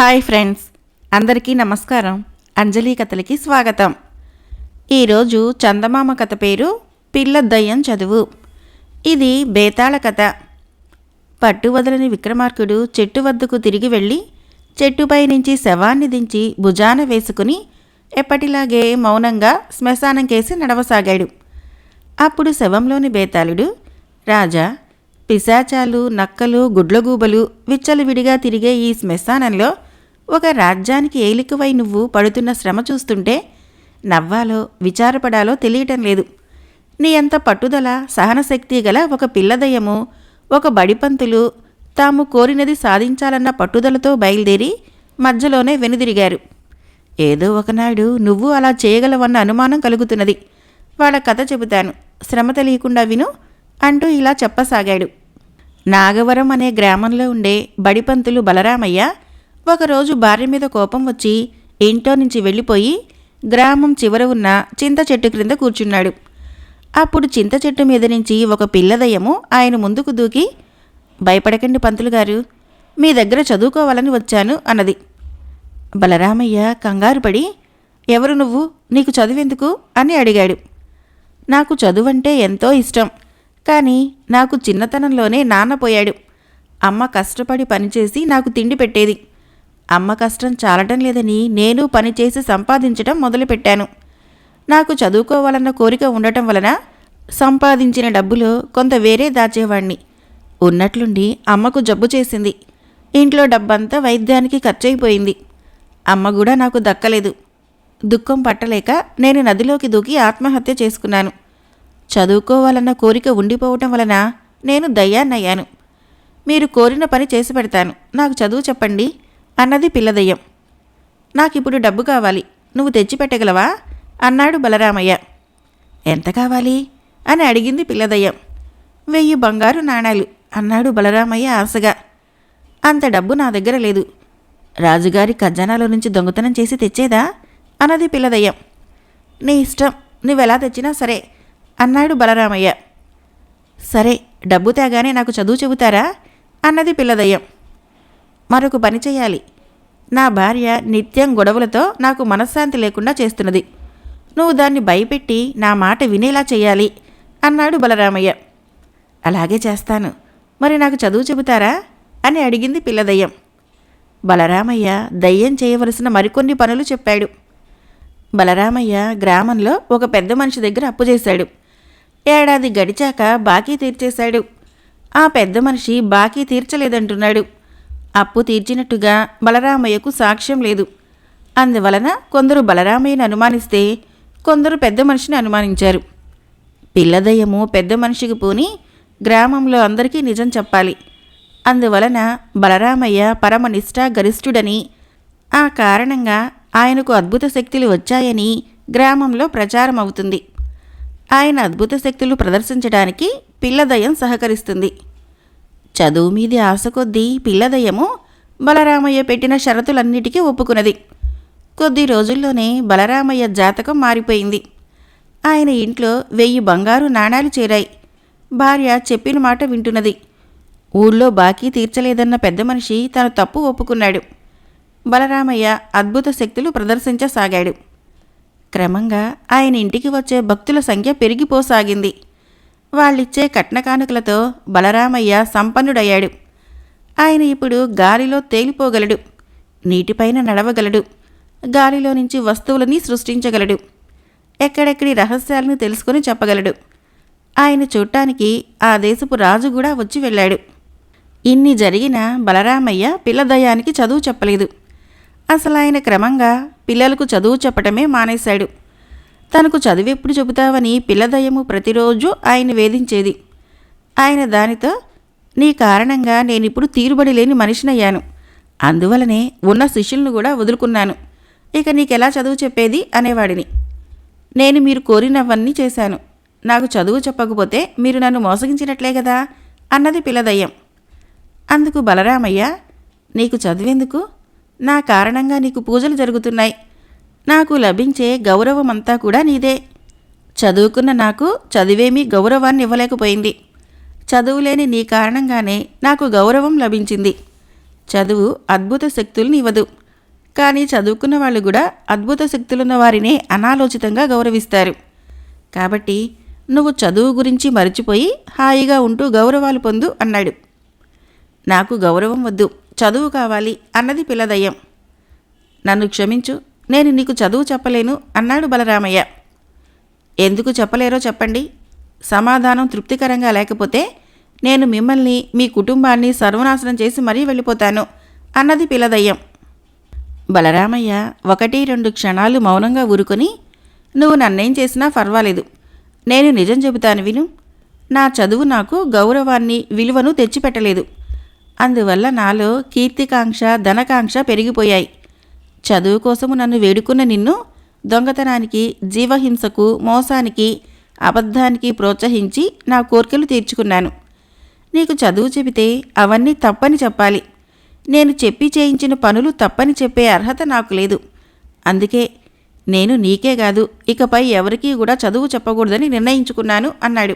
Hi friends అందరికీ నమస్కారం. అంజలి కథలకి స్వాగతం. ఈరోజు చందమామ కథ పేరు పిల్ల దయ్యం చదువు. ఇది బేతాళ కథ. పట్టు వదలని విక్రమార్కుడు చెట్టు వద్దకు తిరిగి వెళ్ళి చెట్టుపై నుంచి శవాన్ని దించి భుజాన వేసుకుని ఎప్పటిలాగే మౌనంగా శ్మశానం కేసి నడవసాగాడు. అప్పుడు శవంలోని బేతాళుడు రాజా పిశాచాలు నక్కలు గుడ్లగూబలు విచ్చలవిడిగా తిరిగే ఈ శ్మశానంలో ఒక రాజ్యానికి ఏలికవై నువ్వు పడుతున్న శ్రమ చూస్తుంటే నవ్వాలో విచారపడాలో తెలియటం లేదు. నీ అంత పట్టుదల సహనశక్తి గల ఒక పిల్లదయ్యము ఒక బడిపంతులు తాము కోరినది సాధించాలన్న పట్టుదలతో బయలుదేరి మధ్యలోనే వెనుదిరిగారు. ఏదో ఒకనాడు నువ్వు అలా చేయగలవన్న అనుమానం కలుగుతున్నది. వాళ్ళ కథ చెబుతాను. శ్రమ తెలియకుండా విను అంటూ ఇలా చెప్పసాగాడు. నాగవరం అనే గ్రామంలో ఉండే బడిపంతులు బలరామయ్య ఒకరోజు భార్య మీద కోపం వచ్చి ఇంట్లో నుంచి వెళ్ళిపోయి గ్రామం చివర ఉన్న చింత చెట్టు క్రింద కూర్చున్నాడు. అప్పుడు చింత చెట్టు మీద నుంచి ఒక పిల్లదయ్యము ఆయన ముందుకు దూకి భయపడకండి పంతులు గారు మీ దగ్గర చదువుకోవాలని వచ్చాను అన్నది. బలరామయ్య కంగారు పడి ఎవరు నువ్వు? నీకు చదువెందుకు? అని అడిగాడు. నాకు చదువంటే ఎంతో ఇష్టం కానీ నాకు చిన్నతనంలోనే నాన్న పోయాడు. అమ్మ కష్టపడి పనిచేసి నాకు తిండి పెట్టేది. అమ్మ కష్టం చాలటం లేదని నేను పనిచేసి సంపాదించడం మొదలుపెట్టాను. నాకు చదువుకోవాలన్న కోరిక ఉండటం వలన సంపాదించిన డబ్బులో కొంత వేరే దాచేవాణ్ణి. ఉన్నట్లుండి అమ్మకు జబ్బు చేసింది. ఇంట్లో డబ్బంతా వైద్యానికి ఖర్చయిపోయింది. అమ్మ కూడా నాకు దక్కలేదు. దుఃఖం పట్టలేక నేను నదిలోకి దూకి ఆత్మహత్య చేసుకున్నాను. చదువుకోవాలన్న కోరిక ఉండిపోవటం వలన నేను దయ్యాన్నయ్యాను. మీరు కోరిన పని చేసి పెడతాను. నాకు చదువు చెప్పండి. అన్నది పిల్లదయ్యం. నాకిప్పుడు డబ్బు కావాలి నువ్వు తెచ్చిపెట్టగలవా అన్నాడు బలరామయ్య. ఎంత కావాలి? అని అడిగింది పిల్లదయ్యం. వెయ్యి బంగారు నాణాలు అన్నాడు బలరామయ్య ఆశగా. అంత డబ్బు నా దగ్గర లేదు. రాజుగారి ఖజానాలో నుంచి దొంగతనం చేసి తెచ్చేదా? అన్నది పిల్లదయ్యం. నీ ఇష్టం నువ్వెలా తెచ్చినా సరే అన్నాడు బలరామయ్య. సరే డబ్బు తేగానే నాకు చదువు చెబుతారా? అన్నది పిల్లదయ్యం. మరొక పని చేయాలి నా భార్య నిత్యం గొడవలతో నాకు మనశ్శాంతి లేకుండా చేస్తున్నది. నువ్వు దాన్ని భయపెట్టి నా మాట వినేలా చేయాలి అన్నాడు బలరామయ్య. అలాగే చేస్తాను. మరి నాకు చదువు చెబుతారా? అని అడిగింది పిల్లదయ్యం. బలరామయ్య దయ్యం చేయవలసిన మరికొన్ని పనులు చెప్పాడు. బలరామయ్య గ్రామంలో ఒక పెద్ద మనిషి దగ్గర అప్పు చేశాడు. ఏడాది గడిచాక బాకీ తీర్చేశాడు. ఆ పెద్ద మనిషి బాకీ తీర్చలేదంటున్నాడు. అప్పు తీర్చినట్టుగా బలరామయ్యకు సాక్ష్యం లేదు. అందువలన కొందరు బలరామయ్యను అనుమానిస్తే కొందరు పెద్ద మనిషిని అనుమానించారు. పిల్లదయ్యము పెద్ద మనిషికి పోని గ్రామంలో అందరికీ నిజం చెప్పాలి. అందువలన బలరామయ్య పరమ నిష్ఠా గరిష్ఠుడని ఆ కారణంగా ఆయనకు అద్భుత శక్తులు వచ్చాయని గ్రామంలో ప్రచారం అవుతుంది. ఆయన అద్భుత శక్తులు ప్రదర్శించడానికి పిల్లదయం సహకరిస్తుంది. చదువు మీది ఆశ కొద్దీ పిల్లదయ్యము బలరామయ్య పెట్టిన షరతులన్నిటికీ ఒప్పుకున్నది. కొద్ది రోజుల్లోనే బలరామయ్య జాతకం మారిపోయింది. ఆయన ఇంట్లో వెయ్యి బంగారు నాణాలు చేరాయి. భార్య చెప్పిన మాట వింటున్నది. ఊళ్ళో బాకీ తీర్చలేదన్న పెద్ద మనిషి తన తప్పు ఒప్పుకున్నాడు. బలరామయ్య అద్భుత శక్తులు ప్రదర్శించసాగాడు. క్రమంగా ఆయన ఇంటికి వచ్చే భక్తుల సంఖ్య పెరిగిపోసాగింది. వాళ్ళిచ్చే కట్నకానుకలతో బలరామయ్య సంపన్నుడయ్యాడు. ఆయన ఇప్పుడు గాలిలో తేలిపోగలడు నీటిపైన నడవగలడు గాలిలో నుంచి వస్తువులని సృష్టించగలడు ఎక్కడెక్కడి రహస్యాలను తెలుసుకుని చెప్పగలడు. ఆయన చూడటానికి ఆ దేశపు రాజు కూడా వచ్చి వెళ్ళాడు. ఇన్ని జరిగిన బలరామయ్య పిల్లదయానికి చదువు చెప్పలేదు. అసలు ఆయన క్రమంగా పిల్లలకు చదువు చెప్పటమే మానేశాడు. తనకు చదివెప్పుడు చెబుతావని పిల్లదయము ప్రతిరోజు ఆయన వేధించేది. ఆయన దానితో నీ కారణంగా నేనిప్పుడు తీరుబడి లేని మనిషినయ్యాను. అందువలనే ఉన్న శిష్యులను కూడా వదులుకున్నాను. ఇక నీకెలా చదువు చెప్పేది? అనేవాడిని. నేను మీరు కోరినవన్నీ చేశాను. నాకు చదువు చెప్పకపోతే మీరు నన్ను మోసగించినట్లే కదా అన్నది పిల్లదయ్యం అందుకు బలరామయ్య నీకు చదివేందుకు? నా కారణంగా నీకు పూజలు జరుగుతున్నాయి. నాకు లభించే గౌరవమంతా కూడా నీదే. చదువుకున్న నాకు చదివేమీ గౌరవాన్ని ఇవ్వలేకపోయింది చదువులేని నీ కారణంగానే నాకు గౌరవం లభించింది. చదువు అద్భుత శక్తులను ఇవ్వదు. కానీ చదువుకున్న వాళ్ళు కూడా అద్భుత శక్తులున్న వారినే అనాలోచితంగా గౌరవిస్తారు. కాబట్టి నువ్వు చదువు గురించి మరిచిపోయి హాయిగా ఉంటూ గౌరవాలు పొందు అన్నాడు. నాకు గౌరవం వద్దు. చదువు కావాలి అన్నది పిల్లదయ్యం. నన్ను క్షమించు. నేను నీకు చదువు చెప్పలేను అన్నాడు బలరామయ్య. ఎందుకు చెప్పలేరో చెప్పండి. సమాధానం తృప్తికరంగా లేకపోతే నేను మిమ్మల్ని మీ కుటుంబాన్ని సర్వనాశనం చేసి మరీ వెళ్ళిపోతాను అన్నది పిలదయ్యం. బలరామయ్య ఒకటి రెండు క్షణాలు మౌనంగా ఊరుకొని నువ్వు నన్నేం చేసినా పర్వాలేదు నేను నిజం చెబుతాను విను. నా చదువు నాకు గౌరవాన్ని విలువను తెచ్చిపెట్టలేదు. అందువల్ల నాలో కీర్తికాంక్ష ధనకాంక్ష పెరిగిపోయాయి. చదువు కోసము నన్ను వేడుకున్న నిన్ను దొంగతనానికి జీవహింసకు మోసానికి అబద్ధానికి ప్రోత్సహించి నా కోర్కెలు తీర్చుకున్నాను. నీకు చదువు చెబితే అవన్నీ తప్పని చెప్పాలి. నేను చెప్పి చేయించిన పనులు తప్పని చెప్పే అర్హత నాకు లేదు. అందుకే నేను నీకే కాదు ఇకపై ఎవరికీ కూడా చదువు చెప్పకూడదని నిర్ణయించుకున్నాను అన్నాడు.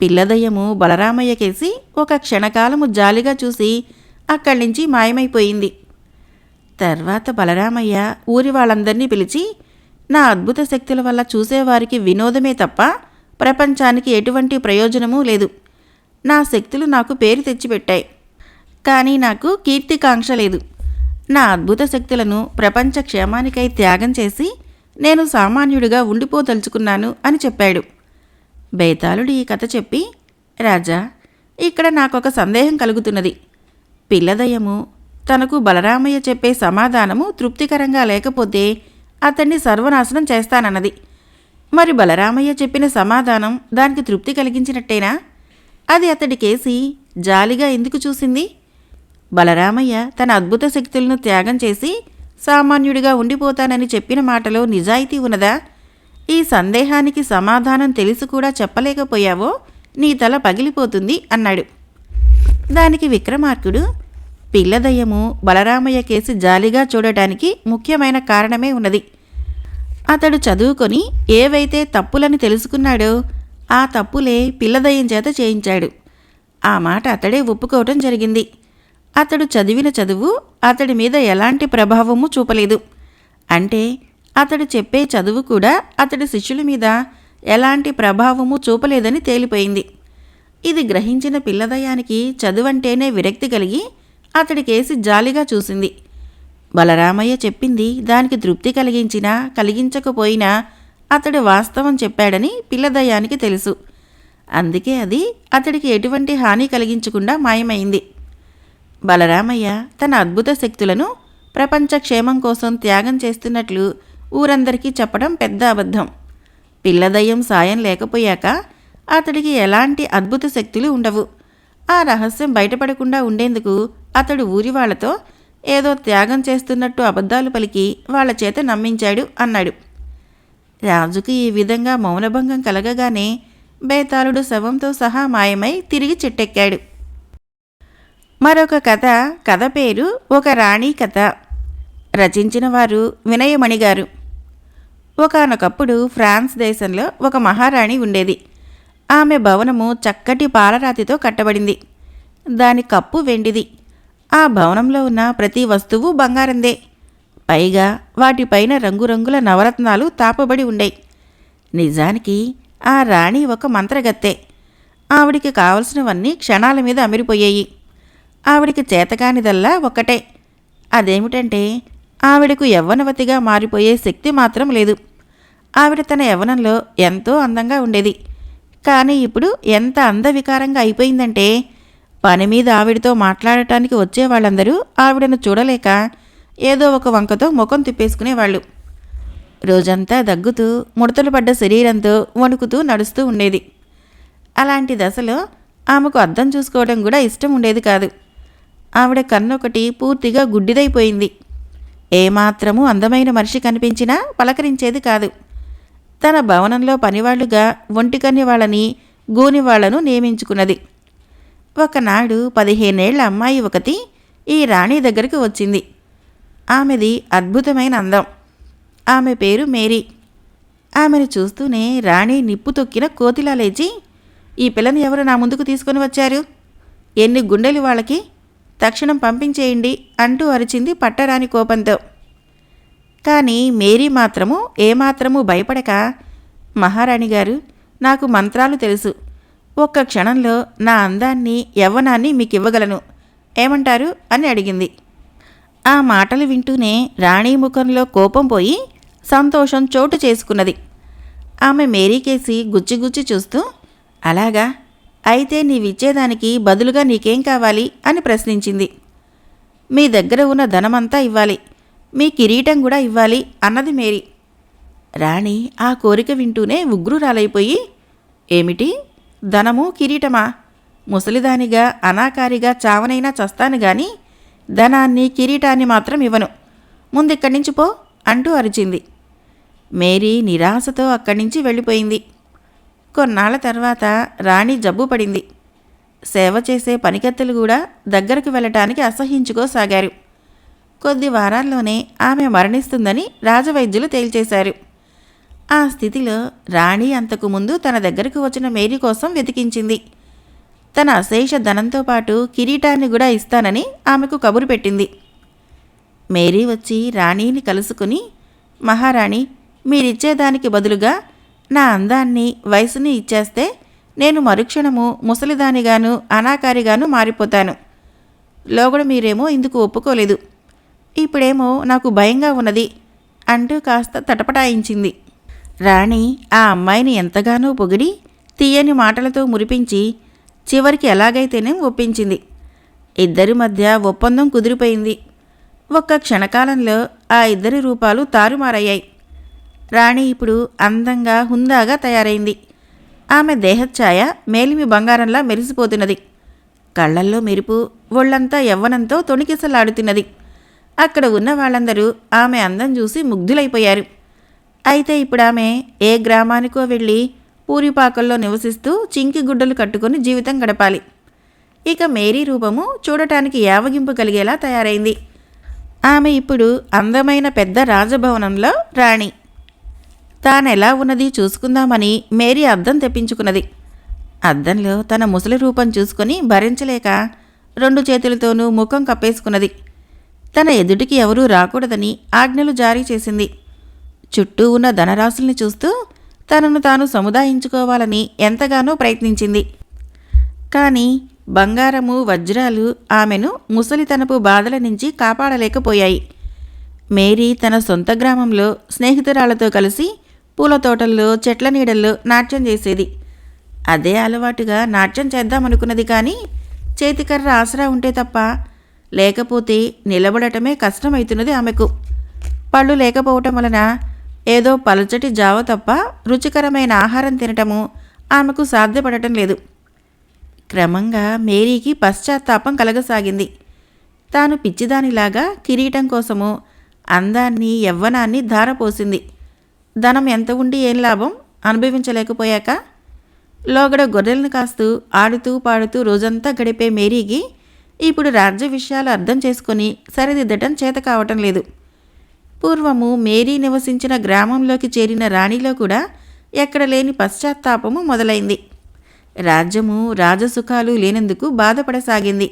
పిల్లదయ్యము బలరామయ్యకేసి ఒక క్షణకాలము జాలిగా చూసి అక్కడి నుంచి మాయమైపోయింది. తర్వాత బలరామయ్య ఊరి వాళ్ళందరినీ పిలిచి నా అద్భుత శక్తుల వల్ల చూసేవారికి వినోదమే తప్ప ప్రపంచానికి ఎటువంటి ప్రయోజనమూ లేదు. నా శక్తులు నాకు పేరు తెచ్చిపెట్టాయి. కానీ నాకు కీర్తికాంక్ష లేదు. నా అద్భుత శక్తులను ప్రపంచ క్షేమానికై త్యాగం చేసి నేను సామాన్యుడిగా ఉండిపోదలుచుకున్నాను అని చెప్పాడు. బేతాళుడు ఈ కథ చెప్పి రాజా ఇక్కడ నాకొక సందేహం కలుగుతున్నది. పిల్లదయము తనకు బలరామయ్య చెప్పే సమాధానము తృప్తికరంగా లేకపోతే అతన్ని సర్వనాశనం చేస్తానన్నది. మరి బలరామయ్య చెప్పిన సమాధానం దానికి తృప్తి కలిగించినట్టేనా? అది అతడికేసి జాలిగా ఎందుకు చూసింది? బలరామయ్య తన అద్భుత శక్తులను త్యాగం చేసి సామాన్యుడిగా ఉండిపోతానని చెప్పిన మాటలో నిజాయితీ ఉన్నదా? ఈ సందేహానికి సమాధానం తెలిసి కూడా చెప్పలేకపోయావో నీ తల పగిలిపోతుంది అన్నాడు. దానికి విక్రమార్కుడు పిల్లదయ్యము బలరామయ్య కేసి జాలిగా చూడటానికి ముఖ్యమైన కారణమే ఉన్నది. అతడు చదువుకొని ఏవైతే తప్పులని తెలుసుకున్నాడో ఆ తప్పులే పిల్లదయ్యం చేత చేయించాడు. ఆ మాట అతడే ఒప్పుకోవటం జరిగింది. అతడు చదివిన చదువు అతడి మీద ఎలాంటి ప్రభావము చూపలేదు. అంటే అతడు చెప్పే చదువు కూడా అతడి శిష్యుల మీద ఎలాంటి ప్రభావము చూపలేదని తేలిపోయింది. ఇది గ్రహించిన పిల్లదయానికి చదువంటేనే విరక్తి కలిగి అతడికేసి జాలిగా చూసింది. బలరామయ్య చెప్పింది దానికి తృప్తి కలిగించినా కలిగించకపోయినా అతడు వాస్తవం చెప్పాడని పిల్లదయానికి తెలుసు. అందుకే అది అతడికి ఎటువంటి హాని కలిగించకుండా మాయమైంది. బలరామయ్య తన అద్భుత శక్తులను ప్రపంచ క్షేమం కోసం త్యాగం చేస్తున్నట్లు ఊరందరికీ చెప్పడం పెద్ద అబద్ధం. పిల్లదయ్యం సాయం లేకపోయాక అతడికి ఎలాంటి అద్భుత శక్తులు ఉండవు. ఆ రహస్యం బయటపడకుండా ఉండేందుకు అతడు ఊరి వాళ్ళతో ఏదో త్యాగం చేస్తున్నట్టు అబద్ధాలు పలికి వాళ్ళ చేత నమ్మించాడు అన్నాడు. రాజుకు ఈ విధంగా మౌనభంగం కలగగానే బేతాళుడు శవంతో సహా మాయమై తిరిగి చెట్టెక్కాడు. మరొక కథ కథ పేరు ఒక రాణి కథ. రచించిన వారు వినయమణి గారు ఒకానొకప్పుడు ఫ్రాన్స్ దేశంలో ఒక మహారాణి ఉండేది. ఆమె భవనము చక్కటి పాలరాతితో కట్టబడింది. దాని కప్పు వెండిది. ఆ భవనంలో ఉన్న ప్రతి వస్తువు బంగారందే. పైగా వాటిపైన రంగురంగుల నవరత్నాలు తాపబడి ఉండేవి నిజానికి ఆ రాణి ఒక మంత్రగత్తె. ఆవిడికి కావలసినవన్నీ క్షణాల మీద అమిరిపోయాయి. ఆవిడికి చేతకానిదల్లా ఒక్కటే. అదేమిటంటే ఆవిడకు యవ్వనవతిగా మారిపోయే శక్తి మాత్రం లేదు. ఆవిడ తన యవ్వనంలో ఎంతో అందంగా ఉండేది. కానీ ఇప్పుడు ఎంత అందవికారంగా అయిపోయిందంటే? పని మీద ఆవిడతో మాట్లాడటానికి వచ్చే వాళ్ళందరూ ఆవిడను చూడలేక ఏదో ఒక వంకతో ముఖం తిప్పేసుకునేవాళ్ళు. రోజంతా దగ్గుతూ ముడతలు పడ్డ శరీరంతో వణుకుతూ నడుస్తూ ఉండేది. అలాంటి దశలో ఆమెకు అర్థం చూసుకోవడం కూడా ఇష్టం ఉండేది కాదు. ఆవిడ కన్నొకటి పూర్తిగా గుడ్డిదైపోయింది. ఏమాత్రము అందమైన మనిషి కనిపించినా పలకరించేది కాదు. తన భవనంలో పనివాళ్ళుగా ఒంటికన్ని వాళ్ళని గూని వాళ్ళను నియమించుకున్నది. ఒకనాడు పదిహేనేళ్ళ అమ్మాయి ఒకటి ఈ రాణి దగ్గరికి వచ్చింది. ఆమెది అద్భుతమైన అందం. ఆమె పేరు మేరీ. ఆమెను చూస్తూనే రాణి నిప్పు తొక్కిన కోతిలా లేచి ఈ పిల్లని ఎవరు నా ముందుకు తీసుకొని వచ్చారు? ఎన్ని గుండెలు వాళ్ళకి? తక్షణం పంపించేయండి అంటూ అరిచింది పట్టరాని కోపంతో. కానీ మేరీ మాత్రము ఏమాత్రము భయపడక. మహారాణి గారు నాకు మంత్రాలు తెలుసు. ఒక్క క్షణంలో నా అందాన్ని యవ్వనాన్ని మీకు ఇవ్వగలను ఏమంటారు? అని అడిగింది. ఆ మాటలు వింటూనే రాణి ముఖంలో కోపం పోయి సంతోషం చోటు చేసుకున్నది. ఆమె మేరీకేసి గుచ్చిగుచ్చి చూస్తూ అలాగా? అయితే నీవిచ్చేదానికి బదులుగా నీకేం కావాలి? అని ప్రశ్నించింది. మీ దగ్గర ఉన్న ధనమంతా ఇవ్వాలి. మీ కిరీటం కూడా ఇవ్వాలి అన్నది మేరీ. రాణి ఆ కోరిక వింటూనే ఉగ్రురాలైపోయి ఏమిటి? ధనము కిరీటమా? ముసలిదానిగా అనాకారిగా చావనైనా చస్తాను గాని ధనాన్ని కిరీటాన్ని మాత్రం ఇవ్వను. ముందిక్కడి నుంచి పో అంటూ అరిచింది. మేరీ నిరాశతో అక్కడి నుంచి వెళ్ళిపోయింది. కొన్నాళ్ళ తర్వాత రాణి జబ్బు పడింది. సేవ చేసే పనికత్తెలు కూడా దగ్గరకు వెళ్ళటానికి అసహించుకోసాగారు కొద్ది వారాల్లోనే ఆమె మరణిస్తుందని రాజవైద్యులు తేల్చేశారు. ఆ స్థితిలో రాణి అంతకు ముందు తన దగ్గరకు వచ్చిన మేరీ కోసం వెతికించింది. తన అశేష ధనంతో పాటు కిరీటాన్ని కూడా ఇస్తానని ఆమెకు కబురు పెట్టింది. మేరీ వచ్చి రాణిని కలుసుకుని మహారాణి మీరిచ్చేదానికి బదులుగా నా అందాన్ని వయసుని ఇచ్చేస్తే నేను మరుక్షణము ముసలిదానిగాను అనాకారిగాను మారిపోతాను. లోగడ మీరేమో ఇందుకు ఒప్పుకోలేదు. ఇప్పుడేమో నాకు భయంగా ఉన్నది అంటూ కాస్త తటపటాయించింది. రాణి ఆ అమ్మాయిని ఎంతగానో పొగిడి తీయని మాటలతో మురిపించి చివరికి ఎలాగైతేనే ఒప్పించింది. ఇద్దరి మధ్య ఒప్పందం కుదిరిపోయింది. ఒక్క క్షణకాలంలో ఆ ఇద్దరి రూపాలు తారుమారయ్యాయి. రాణి ఇప్పుడు అందంగా హుందాగా తయారైంది. ఆమె దేహఛాయ మేలిమి బంగారంలా మెరిసిపోతున్నది. కళ్ళల్లో మెరుపు ఒళ్ళంతా యవ్వనంతో తొణికిసలాడుతున్నది. అక్కడ ఉన్న వాళ్ళందరూ ఆమె అందం చూసి ముగ్ధులైపోయారు. అయితే ఇప్పుడు ఆమె ఏ గ్రామానికో వెళ్ళి పూరిపాకల్లో నివసిస్తూ చింకి గుడ్డలు కట్టుకొని జీవితం గడపాలి. ఇక మేరీ రూపము చూడటానికి యావగింపు కలిగేలా తయారైంది. ఆమె ఇప్పుడు అందమైన పెద్ద రాజభవనంలో రాణి. తానెలా ఉన్నది చూసుకుందామని మేరీ అద్దం తెప్పించుకున్నది. అద్దంలో తన ముసలి రూపం చూసుకొని భరించలేక రెండు చేతులతోనూ ముఖం కప్పేసుకున్నది. తన ఎదుటికి ఎవరూ రాకూడదని ఆజ్ఞలు జారీ చేసింది. చుట్టూ ఉన్న ధనరాశుల్ని చూస్తూ తనను తాను సముదాయించుకోవాలని ఎంతగానో ప్రయత్నించింది. కానీ బంగారము వజ్రాలు ఆమెను ముసలితనపు బాధల నుంచి కాపాడలేకపోయాయి. మేరీ తన సొంత గ్రామంలో స్నేహితురాలతో కలిసి పూల తోటల్లో చెట్ల నీడల్లో నాట్యం చేసేది. అదే అలవాటుగా నాట్యం చేద్దామనుకున్నది కానీ చేతికర్ర ఆసరా ఉంటే తప్ప లేకపోతే నిలబడటమే కష్టమవుతున్నది ఆమెకు. పళ్ళు లేకపోవటం వలన ఏదో పలచటి జావ తప్ప రుచికరమైన ఆహారం తినటము ఆమెకు సాధ్యపడటం లేదు. క్రమంగా మేరీకి పశ్చాత్తాపం కలగసాగింది. తాను పిచ్చిదానిలాగా కిరీటం కోసము అందాన్ని యవ్వనాన్ని ధారపోసింది. ధనం ఎంత ఉండి ఏం లాభం అనుభవించలేకపోయాక లోగడ గొర్రెలను కాస్తూ ఆడుతూ పాడుతూ రోజంతా గడిపే మేరీకి ఇప్పుడు రాజ్య విషయాలు అర్థం చేసుకొని సరిదిద్దటం చేత కావటం లేదు. పూర్వము మేరీ నివసించిన గ్రామంలోకి చేరిన రాణిలో కూడా ఎక్కడ లేని పశ్చాత్తాపము మొదలైంది. రాజ్యము రాజసుఖాలు లేనందుకు బాధపడసాగింది.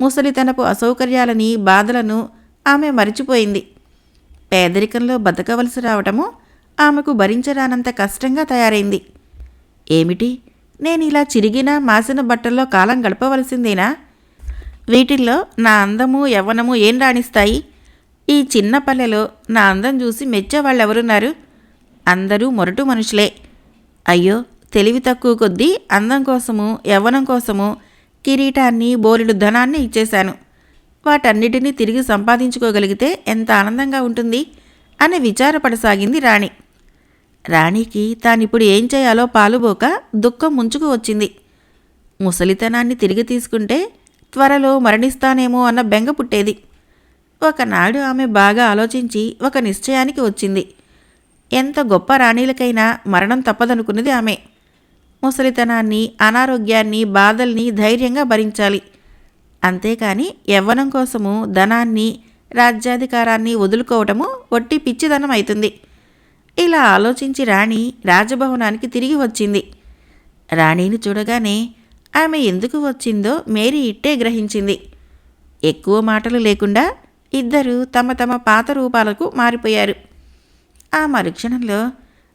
ముసలితనపు అసౌకర్యాలని బాధలను ఆమె మరిచిపోయింది. పేదరికంలో బతకవలసి రావటము ఆమెకు భరించరానంత కష్టంగా తయారైంది. ఏమిటి? నేను ఇలా చిరిగిన మాసిన బట్టల్లో కాలం గడపవలసిందేనా? వీటిల్లో నా అందము యవ్వనము ఏం రాణిస్తాయి? ఈ చిన్న పల్లెలో నా అందం చూసి మెచ్చేవాళ్ళెవరున్నారు? అందరూ మొరటు మనుషులే. అయ్యో తెలివి తక్కువ కొద్దీ అందం కోసము యవ్వనం కోసము కిరీటాన్ని బోరెడు ధనాన్ని ఇచ్చేశాను. వాటన్నిటినీ తిరిగి సంపాదించుకోగలిగితే ఎంత ఆనందంగా ఉంటుంది అని విచారపడసాగింది రాణి. రాణికి తానిప్పుడు ఏం చేయాలో పాలుబోక దుఃఖం ముంచుకు వచ్చింది. ముసలితనాన్ని తిరిగి తీసుకుంటే త్వరలో మరణిస్తానేమో అన్న బెంగ పుట్టేది. ఒకనాడు ఆమె బాగా ఆలోచించి ఒక నిశ్చయానికి వచ్చింది. ఎంత గొప్ప రాణీలకైనా మరణం తప్పదనుకున్నది ఆమె. ముసలితనాన్ని అనారోగ్యాన్ని బాధల్ని ధైర్యంగా భరించాలి. అంతేకాని యవ్వనం కోసము ధనాన్ని రాజ్యాధికారాన్ని వదులుకోవటము ఒట్టి పిచ్చిదనం అవుతుంది ఇలా ఆలోచించి రాణి రాజభవనానికి తిరిగి వచ్చింది. రాణిని చూడగానే ఆమె ఎందుకు వచ్చిందో మేరీ ఇట్టే గ్రహించింది. ఎక్కువ మాటలు లేకుండా ఇద్దరు తమ తమ పాత రూపాలకు మారిపోయారు. ఆ మరుక్షణంలో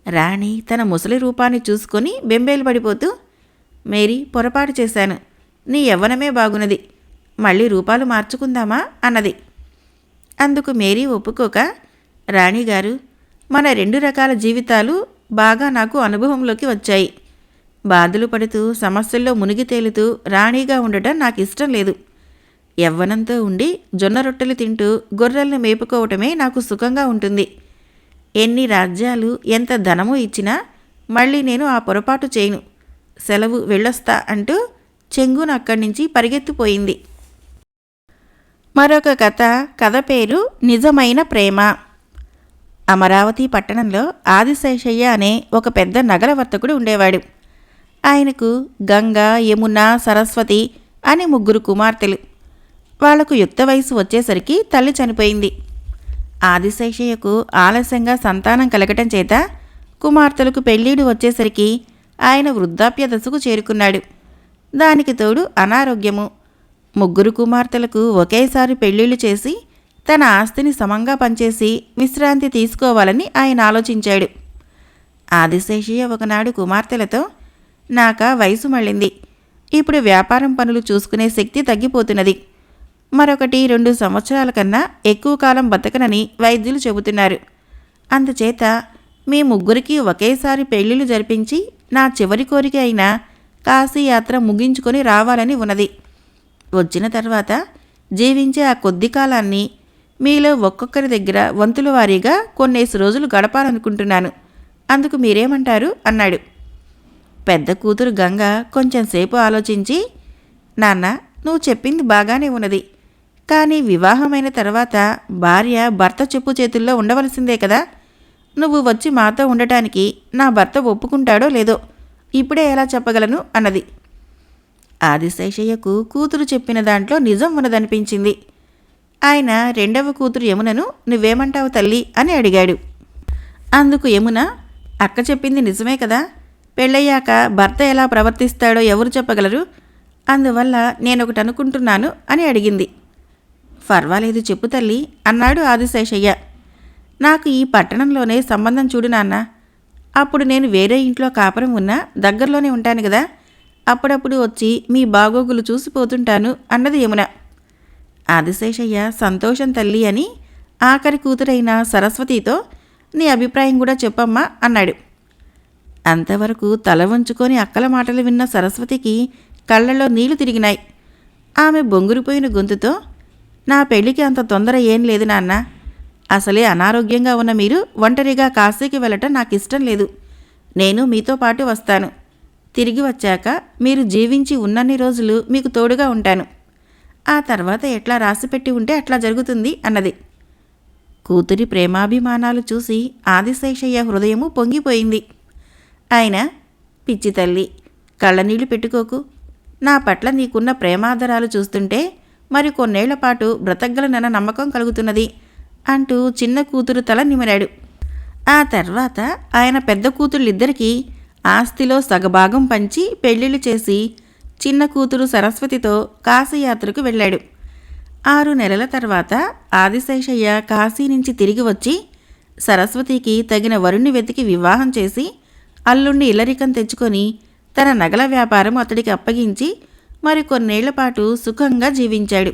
రాణి తన ముసలి రూపాన్ని చూసుకొని బెంబేలు పడిపోతూ మేరీ పొరపాటు చేశాను. నీ యవ్వనమే బాగున్నది. మళ్ళీ రూపాలు మార్చుకుందామా? అన్నది. అందుకు మేరీ ఒప్పుకోక రాణిగారు మన రెండు రకాల జీవితాలు బాగా నాకు అనుభవంలోకి వచ్చాయి. బాధలు పడుతూ సమస్యల్లో మునిగి తేలుతూ రాణిగా ఉండటం నాకు ఇష్టం లేదు. యవ్వనంతో ఉండి జొన్న రొట్టెలు తింటూ గొర్రెలను మేపుకోవటమే నాకు సుఖంగా ఉంటుంది. ఎన్ని రాజ్యాలు ఎంత ధనము ఇచ్చినా మళ్ళీ నేను ఆ పొరపాటు చేయను. సెలవు వెళ్ళొస్తా అంటూ చెంగున అక్కడి నుంచి పరిగెత్తిపోయింది. మరొక కథ కథ పేరు నిజమైన ప్రేమ. అమరావతి పట్టణంలో ఆదిశేషయ్య అనే ఒక పెద్ద నగర వర్తకుడు ఉండేవాడు. ఆయనకు గంగ యమున సరస్వతి అనే ముగ్గురు కుమార్తెలు. వాళ్ళకు యుక్త వయసు వచ్చేసరికి తల్లి చనిపోయింది. ఆదిశేషయ్యకు ఆలస్యంగా సంతానం కలగటం చేత కుమార్తెలకు పెళ్ళీడు వచ్చేసరికి ఆయన వృద్ధాప్య దశకు చేరుకున్నాడు. దానికి తోడు అనారోగ్యము. ముగ్గురు కుమార్తెలకు ఒకేసారి పెళ్ళిళ్ళు చేసి తన ఆస్తిని సమంగా పంచేసి విశ్రాంతి తీసుకోవాలని ఆయన ఆలోచించాడు. ఆదిశేషయ్య ఒకనాడు కుమార్తెలతో నాక వయసు మళ్ళింది. ఇప్పుడు వ్యాపారం పనులు చూసుకునే శక్తి తగ్గిపోతున్నది. మరొకటి రెండు సంవత్సరాల కన్నా ఎక్కువ కాలం బతకనని వైద్యులు చెబుతున్నారు. అందుచేత మీ ముగ్గురికి ఒకేసారి పెళ్ళిళ్ళు జరిపించి నా చివరి కోరిక అయిన కాశీయాత్ర ముగించుకొని రావాలని ఉన్నది. వచ్చిన తర్వాత జీవించే ఆ కొద్ది కాలాన్ని మీలో ఒక్కొక్కరి దగ్గర వంతుల వారీగా కొన్నేసి రోజులు గడపాలనుకుంటున్నాను. అందుకు మీరేమంటారు? అన్నాడు. పెద్ద కూతురు గంగ కొంచెంసేపు ఆలోచించి నాన్న నువ్వు చెప్పింది బాగానే ఉన్నది. కానీ వివాహమైన తర్వాత భార్య భర్త చెప్పు చేతుల్లో ఉండవలసిందే కదా. నువ్వు వచ్చి మాతో ఉండటానికి నా భర్త ఒప్పుకుంటాడో లేదో ఇప్పుడే ఎలా చెప్పగలను? అన్నది. ఆదిశేషయ్యకు కూతురు చెప్పిన దాంట్లో నిజం ఉన్నదనిపించింది. ఆయన రెండవ కూతురు యమునను నువ్వేమంటావు తల్లి? అని అడిగాడు. అందుకు యమున అక్క చెప్పింది నిజమే కదా. పెళ్ళయ్యాక భర్త ఎలా ప్రవర్తిస్తాడో ఎవరు చెప్పగలరు? అందువల్ల నేనొకటి అనుకుంటున్నాను అని అడిగింది. పర్వాలేదు చెప్పు తల్లి అన్నాడు ఆదిశేషయ్య. నాకు ఈ పట్టణంలోనే సంబంధం చూడు నాన్న. అప్పుడు నేను వేరే ఇంట్లో కాపురం ఉన్నా దగ్గరలోనే ఉంటాను కదా అప్పుడప్పుడు వచ్చి మీ బాగోగులు చూసిపోతుంటాను అన్నది యమున. ఆదిశేషయ్య సంతోషం తల్లి అని ఆఖరి కూతురైన సరస్వతితో నీ అభిప్రాయం కూడా చెప్పమ్మా అన్నాడు. అంతవరకు తల వంచుకొని అక్కల మాటలు విన్న సరస్వతికి కళ్ళలో నీళ్ళు తిరిగినాయి. ఆమె బొంగురిపోయిన గొంతుతో నా పెళ్ళికి అంత తొందర ఏం లేదు నాన్న. అసలే అనారోగ్యంగా ఉన్న మీరు ఒంటరిగా కాశీకి వెళ్ళటం నాకు ఇష్టం లేదు. నేను మీతో పాటు వస్తాను. తిరిగి వచ్చాక మీరు జీవించి ఉన్నన్ని రోజులు మీకు తోడుగా ఉంటాను. ఆ తర్వాత ఎట్లా రాసిపెట్టి ఉంటే అట్లా జరుగుతుంది అన్నది. కూతురి ప్రేమాభిమానాలు చూసి ఆదిశేషయ్య హృదయము పొంగిపోయింది. ఆయన పిచ్చి తల్లి కళ్ళనీళ్ళు పెట్టుకోకు. నా పట్ల నీకున్న ప్రేమాదరాలు చూస్తుంటే మరి కొన్నేళ్ళ పాటు బ్రతకగలనన్న నమ్మకం కలుగుతున్నది అంటూ చిన్న కూతురు తల నిమిరాడు. ఆ తర్వాత ఆయన పెద్ద కూతుళ్ళిద్దరికీ ఆస్తిలో సగభాగం పంచి పెళ్ళిళ్ళు చేసి చిన్న కూతురు సరస్వతితో కాశీయాత్రకు వెళ్ళాడు. ఆరు నెలల తర్వాత ఆదిశేషయ్య కాశీ నుంచి తిరిగి వచ్చి సరస్వతికి తగిన వరుణ్ణి వెతికి వివాహం చేసి అల్లుణ్ణి ఇల్లరికం తెచ్చుకొని తన నగల వ్యాపారం అతడికి అప్పగించి మరి కొన్నేళ్ళ పాటు సుఖంగా జీవించాడు.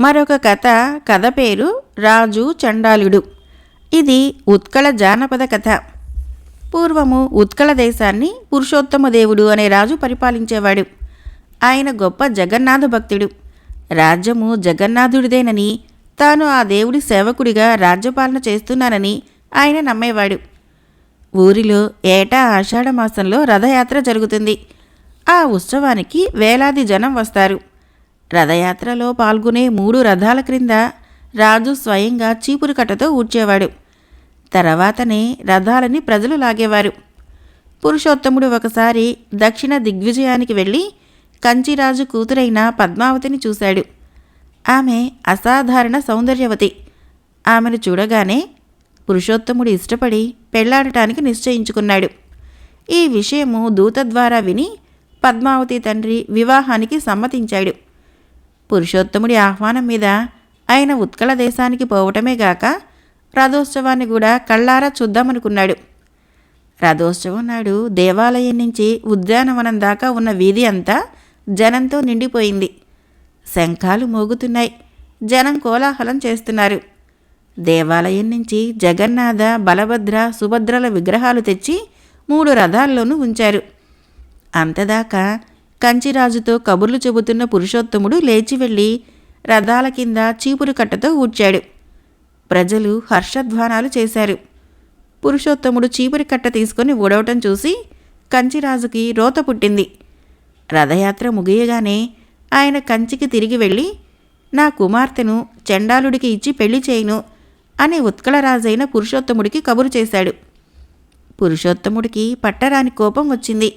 మరొక కథ కథ పేరు రాజు చండాలుడు. ఇది ఉత్కళ జానపద కథ. పూర్వము ఉత్కళ దేశాన్ని పురుషోత్తమ దేవుడు అనే రాజు పరిపాలించేవాడు. ఆయన గొప్ప జగన్నాథ భక్తుడు. రాజ్యము జగన్నాథుడిదేనని తాను ఆ దేవుడి సేవకుడిగా రాజ్యపాలన చేస్తున్నానని ఆయన నమ్మేవాడు. ఊరిలో ఏటా ఆషాఢమాసంలో రథయాత్ర జరుగుతుంది. ఆ ఉత్సవానికి వేలాది జనం వస్తారు. రథయాత్రలో పాల్గొనే మూడు రథాల క్రింద రాజు స్వయంగా చీపురు కట్టతో ఊడ్చేవాడు. తర్వాతనే రథాలని ప్రజలు లాగేవారు. పురుషోత్తముడు ఒకసారి దక్షిణ దిగ్విజయానికి వెళ్ళి కంచిరాజు కూతురైన పద్మావతిని చూశాడు. ఆమె అసాధారణ సౌందర్యవతి. ఆమెను చూడగానే పురుషోత్తముడు ఇష్టపడి పెళ్ళాడటానికి నిశ్చయించుకున్నాడు. ఈ విషయము దూత ద్వారా విని పద్మావతి తండ్రి వివాహానికి సమ్మతించాడు. పురుషోత్తముడి ఆహ్వానం మీద ఆయన ఉత్కళ దేశానికి పోవటమే గాక రథోత్సవాన్ని కూడా కళ్ళారా చూద్దామనుకున్నాడు. రథోత్సవం నాడు దేవాలయం నుంచి ఉద్యానవనం దాకా ఉన్న వీధి అంతా జనంతో నిండిపోయింది. శంఖాలు మోగుతున్నాయి. జనం కోలాహలం చేస్తున్నారు. దేవాలయం నుంచి జగన్నాథ బలభద్ర సుభద్రల విగ్రహాలు తెచ్చి మూడు రథాల్లోనూ ఉంచారు. అంతదాకా కంచిరాజుతో కబుర్లు చెబుతున్న పురుషోత్తముడు లేచి వెళ్ళి రథాల కింద చీపురు కట్టతో ఊడ్చాడు. ప్రజలు హర్షధ్వానాలు చేశారు. పురుషోత్తముడు చీపురు కట్ట తీసుకొని ఊడవటం చూసి కంచిరాజుకి రోత పుట్టింది. రథయాత్ర ముగియగానే ఆయన కంచికి తిరిగి వెళ్ళి నా కుమార్తెను చండాలుడికి ఇచ్చి పెళ్ళి చేయను. అని ఉత్కళరాజైన పురుషోత్తముడికి కబురు చేశాడు. పురుషోత్తముడికి పట్టరాని కోపం వచ్చింది.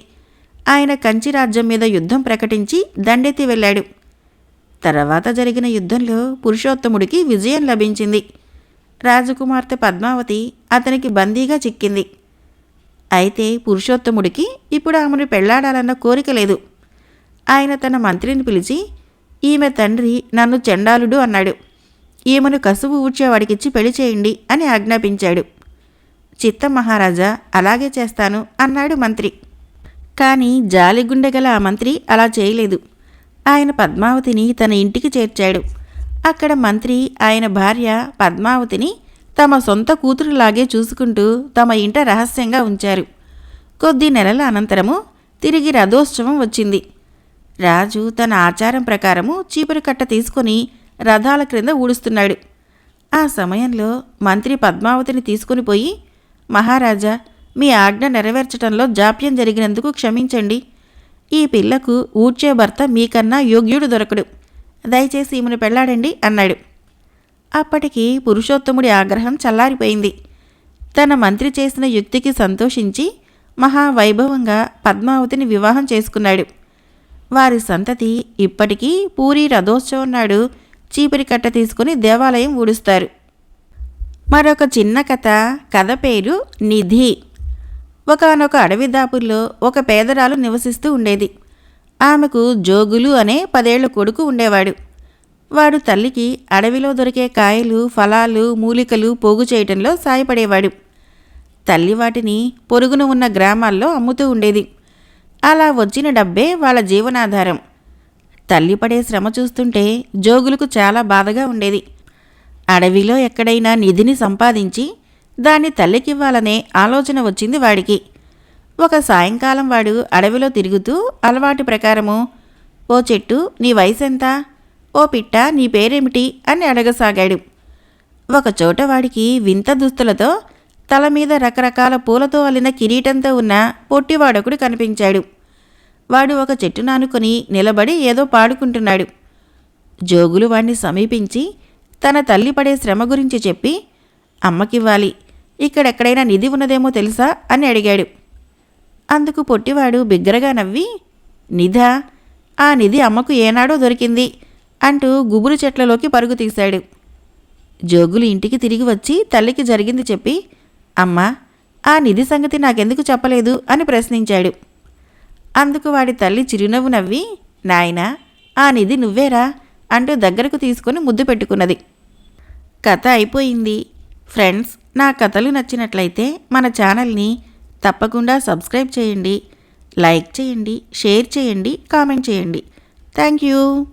ఆయన కంచి రాజ్యం మీద యుద్ధం ప్రకటించి దండెత్తి వెళ్ళాడు. తర్వాత జరిగిన యుద్ధంలో పురుషోత్తముడికి విజయం లభించింది. రాజకుమార్తె పద్మావతి అతనికి బందీగా చిక్కింది. అయితే పురుషోత్తముడికి ఇప్పుడు ఆమెను పెళ్ళాడాలన్న కోరిక లేదు. ఆయన తన మంత్రిని పిలిచి ఈమె తండ్రి నన్ను చండాలుడు అన్నాడు. ఈమెను కసువు ఊడ్చేవాడికిచ్చి పెళ్ళి చేయండి అని ఆజ్ఞాపించాడు. చిత్త మహారాజా అలాగే చేస్తాను అన్నాడు మంత్రి. కానీ జాలిగుండె గల ఆ మంత్రి అలా చేయలేదు. ఆయన పద్మావతిని తన ఇంటికి చేర్చాడు. అక్కడ మంత్రి ఆయన భార్య పద్మావతిని తమ సొంత కూతురులాగే చూసుకుంటూ తమ ఇంట రహస్యంగా ఉంచారు. కొద్ది నెలల అనంతరము తిరిగి రథోత్సవం వచ్చింది. రాజు తన ఆచారం ప్రకారము చీపురు కట్ట తీసుకొని రథాల క్రింద ఊడుస్తున్నాడు. ఆ సమయంలో మంత్రి పద్మావతిని తీసుకుని పోయి మహారాజా మీ ఆజ్ఞ నెరవేర్చటంలో జాప్యం జరిగినందుకు క్షమించండి. ఈ పిల్లకు ఊడ్చే భర్త మీకన్నా యోగ్యుడు దొరకడు. దయచేసి ఈమెను పెళ్ళాడండి అన్నాడు. అప్పటికి పురుషోత్తముడి ఆగ్రహం చల్లారిపోయింది. తన మంత్రి చేసిన యుక్తికి సంతోషించి మహావైభవంగా పద్మావతిని వివాహం చేసుకున్నాడు. వారి సంతతి ఇప్పటికీ పూరి రథోత్సవం నాడు చీపిరి కట్ట తీసుకుని దేవాలయం ఊడుస్తారు. మరొక చిన్న కథ కథ పేరు నిధి. ఒకనొక అడవి దాపుల్లో ఒక పేదరాలు నివసిస్తూ ఉండేది. ఆమెకు జోగులు అనే పదేళ్ళ కొడుకు ఉండేవాడు. వాడు తల్లికి అడవిలో దొరికే కాయలు ఫలాలు మూలికలు పోగు చేయటంలో సాయపడేవాడు. తల్లి వాటిని పొరుగున ఉన్న గ్రామాల్లో అమ్ముతూ ఉండేది. అలా వచ్చిన డబ్బే వాళ్ళ జీవనాధారం. తల్లి పడే శ్రమ చూస్తుంటే జోగులకు చాలా బాధగా ఉండేది. అడవిలో ఎక్కడైనా నిధిని సంపాదించి దాన్ని తల్లికివ్వాలనే ఆలోచన వచ్చింది వాడికి. ఒక సాయంకాలం వాడు అడవిలో తిరుగుతూ అలవాటు ప్రకారము ఓ చెట్టు నీ వయసెంత? ఓ పిట్ట నీ పేరేమిటి? అని అడగసాగాడు. ఒకచోట వాడికి వింత దుస్తులతో తల మీద రకరకాల పూలతో అల్లిన కిరీటంతో ఉన్న పొట్టివాడొకడు కనిపించాడు. వాడు ఒక చెట్టు నానుకొని నిలబడి ఏదో పాడుకుంటున్నాడు. జోగులు వాణ్ణి సమీపించి తన తల్లి పడే శ్రమ గురించి చెప్పి అమ్మకివ్వాలి. ఇక్కడెక్కడైనా నిధి ఉన్నదేమో తెలుసా? అని అడిగాడు. అందుకు పొట్టివాడు బిగ్గరగా నవ్వి నిధా ఆ నిధి అమ్మకు ఏనాడో దొరికింది అంటూ గుబురు చెట్లలోకి పరుగు తీశాడు. జోగులు ఇంటికి తిరిగి వచ్చి తల్లికి జరిగింది చెప్పి అమ్మా ఆ నిధి సంగతి నాకెందుకు చెప్పలేదు? అని ప్రశ్నించాడు. అందుకు వాడి తల్లి చిరునవ్వు నవ్వి నాయనా ఆ నిధి నువ్వేరా? అంటూ దగ్గరకు తీసుకుని ముద్దు పెట్టుకున్నది. కథ అయిపోయింది. ఫ్రెండ్స్ నా కథలు నచ్చినట్లయితే మన ఛానల్ని తప్పకుండా సబ్స్క్రైబ్ చేయండి లైక్ చేయండి షేర్ చేయండి కామెంట్ చేయండి. Thank you.